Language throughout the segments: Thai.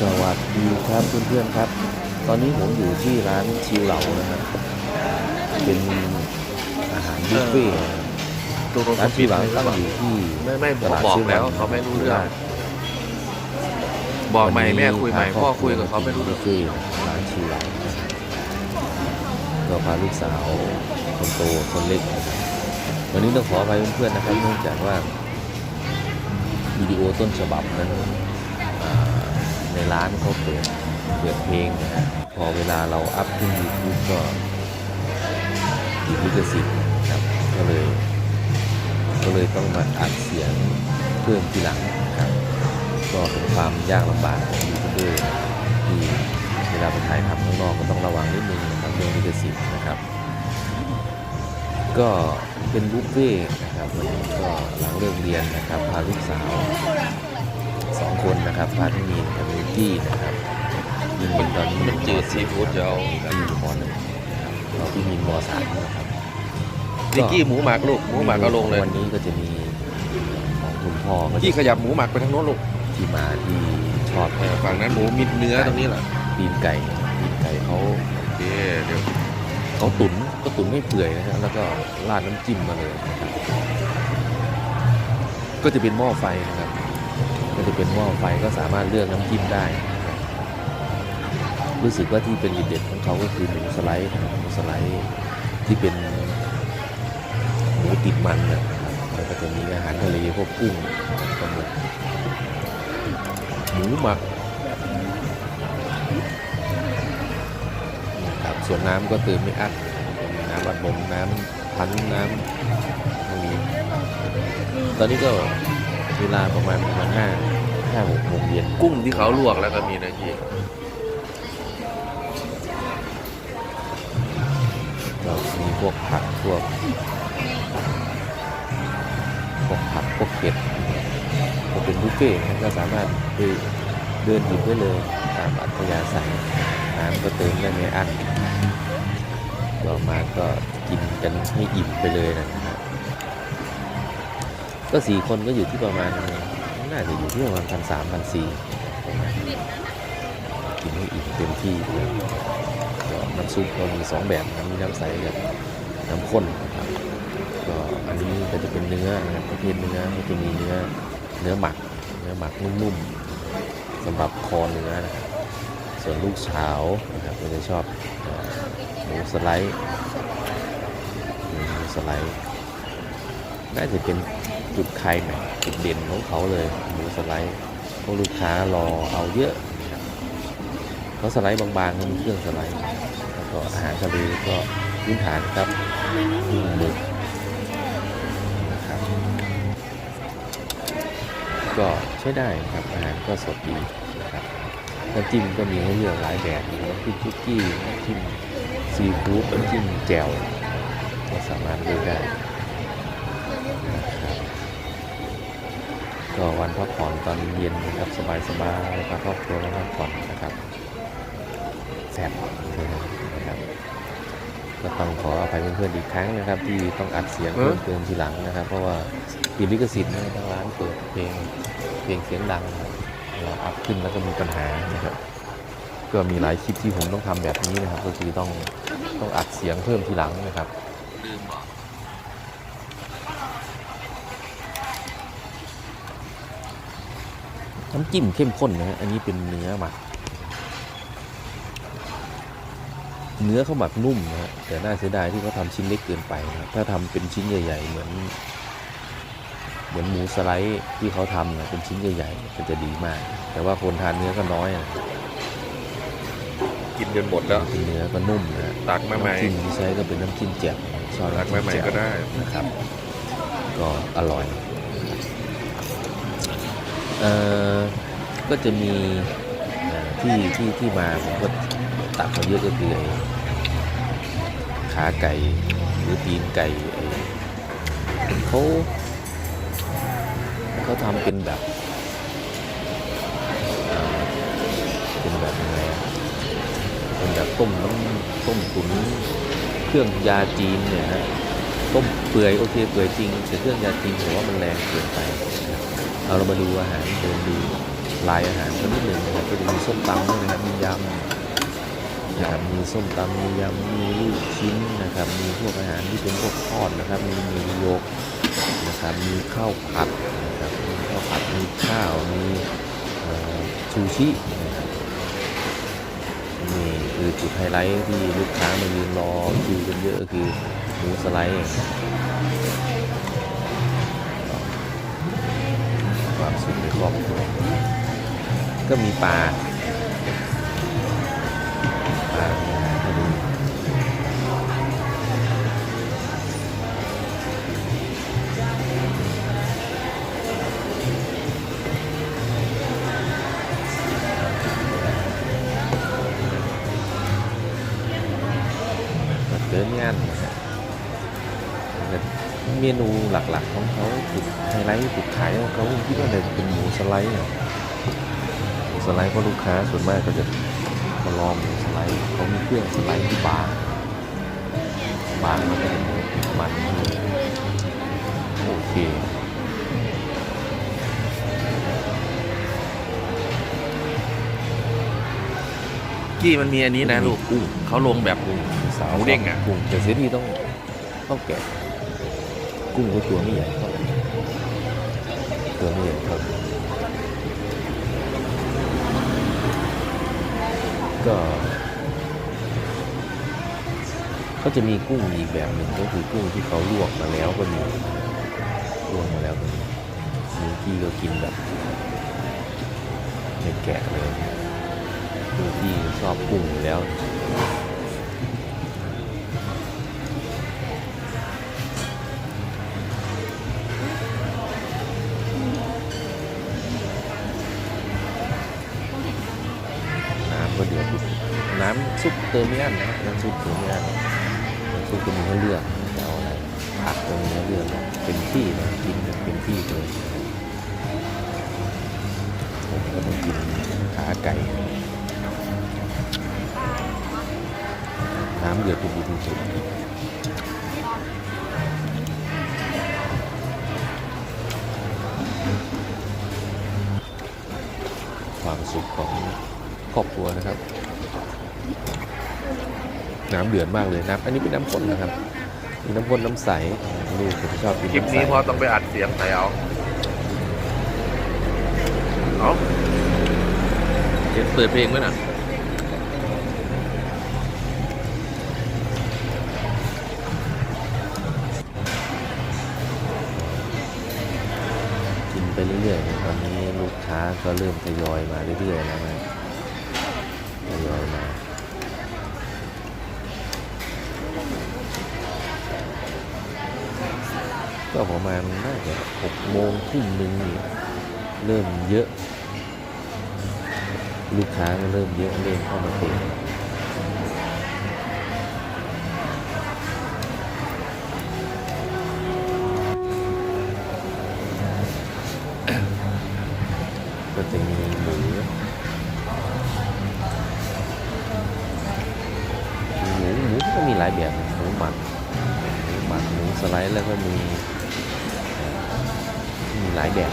สวัสดีครับเพื่อนๆครับ ตอนนี้ผมอยู่ที่ร้านชิวเหลานะครับเป็นอาหารบุฟเฟ่ต์นะครับตัวรถร้านชิวเหลาแล้ตั้วงอยู่ที่ไม่ไม่ตลาดบอกซื้แล้ววันเขาไม่รู้เรื่องบอกใหม่แม่คุยใหม่พ่อคุยกับเขาไม่รู้บุเรื่องฟเฟ่ต์ร้านชิวเหลานะครับก็พาลูกสาวคนโตคนเล็กนะครับวันนี้ต้องขออภัยเพื่อนๆนะครับเนื่องจากว่าวิดีโอต้นฉบับนั้นอ่า ในร้านเขาเปิดเปิดเพลงนะฮะพอเวลาเราอัพขึ้น YouTube ก็ติดลิขสิทธิ์นครับก็เลย ก็เลยต้องมาอัดเสียงเพิ่มทีหลังครับก็เป็นความยากลำบากของยูทูบเบอร์ที่เวลาไปถ่ายทำข้างนอกก็ต้องระวังนิดนึงนะครับเรื่องลิขสิทธิ์นะครับ ก็เป็นบุฟเฟ่ต์นะครับวันนี้ก็หลังเลิกเรียนนะครับพาลูกสาวสองคนนะครับพาพี่มีนกับ มิวกี้นะครับมินเป็นตอนนี้มันจืดซีฟู้ดจะเอาที่มหนึ่งนะครับเราพี่มีนมสามนะครับนิกกี้หมูหมักลูกหมูหมักเอาลงเลยวันนี้ก็จะมีของคุณพ่อก็จะกี้ขยับหมูหมักไปทางโน้นลูกที่มาที่ชอบเออฝั่งนั้นหมูมีเนื้อตรงนี้แหละตีนไก่ตีนไก่เขาโอเคเดี๋ยวเขาตุ๋นก็ตุ๋นไม่เปื่อยนะฮะแล้วก็ราดน้ำจิ้มมาเลยนะครับก็จะเป็นหม้อไฟนะครับก็จะ เป็นหม้อไฟก็สามารถเลือกน้ำจิ้มได้ รู้สึกว่าที่เป็นเด็ดของเขาก็คือหมูสไลด์หมูสไลด์ที่เป็นหมูติดมันนะแล้วก็จะมีอาหารทะเลพวกกุ้งปลาหมึกหมูหมักครับส่วนน้ำก็เติมไม่อั้นมีน้ำอัดลมน้ำพันน้ำพวกนี้ตอนนี้ก็เวลาประมาณประมาณห้า ห้าหกโมงเย็นกุ้งที่เขาลวกแล้วก็มีนะกี้ก็มีพวกผักพวกพวกผักพวกเห็ดก็เป็นบุฟเฟ่ต์นะก็สามารถไปเดินหยิบได้เลยตามอัธยาศัยน้ำก็เติมได้ไม่อั้นต่อมาก็กินกันให้อิ่มไปเลยนะครับก็สี่คนก็อยู่ที่ประมาณ น่าจะอยู่ที่ประมาณพันสามพันสี่กินให้อิ่มเต็มที่เลยก็น้ำซุปก็มีสองแบบนะมีน้ำใสกับน้ำข้นนะครับก็อันนี้ก็จะเป็นเนื้อนะครับประเภทเนื้อก็จะมีเนื้อเนื้อหมัก เนื้อหมักนุ่มๆสำหรับคอเนื้อนะครับส่วนลูกเฉานะครับก็จะชอบหมูสไลด์หมูสไลด์น่าจะเป็น จุดไคลแม็จุดเด่นของเขาเลยหมูสไลด์พราะลูกค้ารอเอาเยอะเขาสไลด์บางๆเขามีเครื่องสไลด์แล้วก็อาหารทะเลก็พื้นฐานครับกุ้งหมึกนะครับก็ใช้ได้ครับอาหารก็สดดีนะครับน้ำจิ้มก็มีให้เลือกหลายแบบมีน้ำจิ้มชุกี้น้ำจิ้มซีฟู้ดน้ำจิ้มแจ่วก็สามารถเลือกได้ นะครับ ก็วันพักผ่อนตอนเย็นนะครับสบายสบายๆพาครอบครัวมาพักผ่อนนะครับแซ่บนะครับก็ต้องขออภัยเพื่อนๆอีกครั้งนะครับ ที่ต้องอัดเสียงเพิ่มเติมทีหลังนะครับ เพราะว่าปิดลิขสิทธิ์นะทางร้านเปิดเพลงเพลงเสียงดังเราอัพขึ้นแล้วก็มีปัญหานะครับก็มีหลายคลิปที่ผมต้องทำแบบนี้นะครับ ก็คือต้องต้องอัดเสียงเพิ่มทีหลังนะครับ น้ำจิ้มเข้มข้นนะฮะอันนี้เป็นเนื้อหมัก เนื้อเขาหมักนุ่มนะฮะแต่น่าเสียดายที่เขาทำชิ้นเล็กเกินไปนะครับถ้าทำเป็นชิ้นใหญ่ ๆ เหมือน เหมือนหมูสไลด์ที่เขาทำนะเป็นชิ้นใหญ่ๆมันจะดีมาก แต่ว่าคนทานเนื้อก็น้อยนะกินจนหมดแล้วเป็นเนื้อก็นุ่มนะฮะตักมาใหม่น้ำจิ้มที่ใช้ก็เป็นน้ำจิ้มแจ่วชอบตักน้ำมาจิ้มแจ่วใหม่ก็ได้นะครับ ก็อร่อยเอ่อ ก็จะมีที่ที่ที่มาผมก็ตักมาเยอะก็คือขาไก่หรือตีนไก่เขาเขาทำเป็นแบบเป็นแบบยังไงอะเป็นแบบต้มน้ำต้มตุ๋นเครื่องยาจีนเนี่ยฮะต้มเปื่อยโอเคเปื่อยจริงแต่เครื่องยาจีนผมว่ามันแรงเกินไปนะครับ เอาเรามาดูอาหารเดินดูลายอาหารก็นิดหนึ่งนะครับก็จะมีส้มตำด้วยนะครับมียำนะครับมีส้มตำมียำมีลูกชิ้นนะครับมีพวกอาหารที่เป็นพวกทอดนะครับมีมีโยกนะครับมีข้าวผัดนะครับมีข้าวผัดมีข้าวมีซูชินะครับนี่คือจุดไฮไลท์ที่ลูกค้ามายืนรอคิวกันเยอะคือหมูสไลด์ ความสุขในครอบครัวก็มีปลาปลามีอาหารให้ดูเดินงานนะฮะ เมนูหลักๆของเขาจุดไฮไลท์จุดขายของเขาผมคิดว่าจะเป็นหมูสไลด์อะหมูสไลด์เพราะลูกค้าส่วนมากก็จะมาลองหมูสไลด์เขามีเครื่องสไลด์ที่บางบางแล้วก็จะมีมันโอเคกี้มันมีอันนี้นะลูกกุ้งเขาลงแบบกุ้งสาวหมูเด้งอะกุ้งแต่เสียทีต้องต้องแกะ กุ้งก็ตัวไม่ใหญ่เท่าตัวไม่ใหญ่เท่าก็เขาจะมีกุ้งอีกแบบหนึ่งก็คือกุ้งที่เขาลวกมาแล้วก็มีลวกมาแล้วก็มีมีที่ก็กินแบบไม่แกะเลยคือที่ชอบกุ้งอยู่แล้ว เติมไม่อั้นนะน้ำซุปเติมไม่อั้นน้ำซุปก็มีให้อเลือกจะเอาอะไรผักก็มีให้อเลือกเป็นที่นะกินเป็นที่เลยผมก็ต้องกินขาไก่น้ำเดือดปุดปุดปุปความสุขของครอบครัวนะครับ น้ำเดือดมากเลยน้ำอันนี้เป็นน้ำข้นนะครับ มีน้ำข้นน้ำใสลูกผมชอบกินคลิปำใสนี้พอต้องไปอัดเสียงใส่เอาเอาเดี๋ยวเปิดเพลงไว้น่ะกินไปเรื่อยๆนะตอนนี้ลูกค้าก็เริ่มทยอยมาเรื่อยๆแล้วนะ ประมาณน่าจะหกโมงทุ่มหนึ่งเริ่มเยอะ ลูกค้าก็เริ่มเยอะเริ่มเข้ามาเต็ม หลายแบบ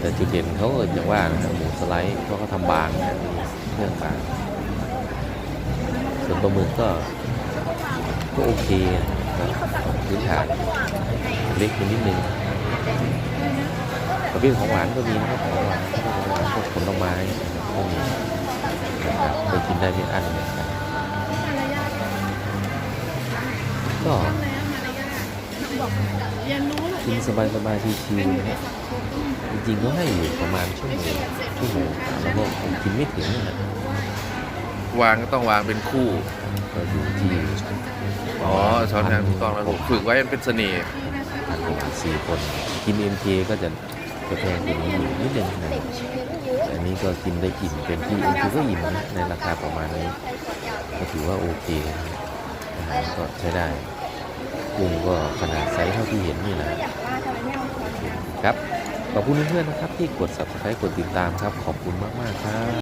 แต่จุดเด่นเขาก็อย่างว่านะครับหมูสไลด์เพราะเขาทำบางนะเครื่องบาง ส่วนปลาหมึกก็ก็โอเคนะครับพื้นฐานเล็กไปนิดนึงประเภทของหวานก็มีนะครับของหวานพวกของหวานพวกผลไม้นะครับพวกนี้ นะครับไปกินได้ไม่อันเลยครับก็เรียนรู้กินสบายๆชิวๆนะจริงๆก็ให้อยู่ประมาณชั่วโมงชั่วโมงแล้วก็ผมกินไม่ถึงนะวางก็ต้องวางเป็นคู่ก็ดูที่อ๋อช้อนแทนถูกต้องแล้วฝึกไว้มันเป็นเสน่ห์พันประมาณสี่คนกิน MK ก็จะ จะแพงกว่านี้อยู่นิดนึงนะแต่อันนี้ก็กินได้อิ่มเต็มที่ MK ก็อิ่มนะในราคาประมาณนี้ก็ถือว่าโอเคนะครับอาหารก็ใช้ได้กุ้งก็ขนาดไซส์เท่าที่เห็นนี่แหละคครับขอบคุณเพื่อนๆนะครับที่กด subscribe กดติดตามครับ ขอบคุณมากๆครับ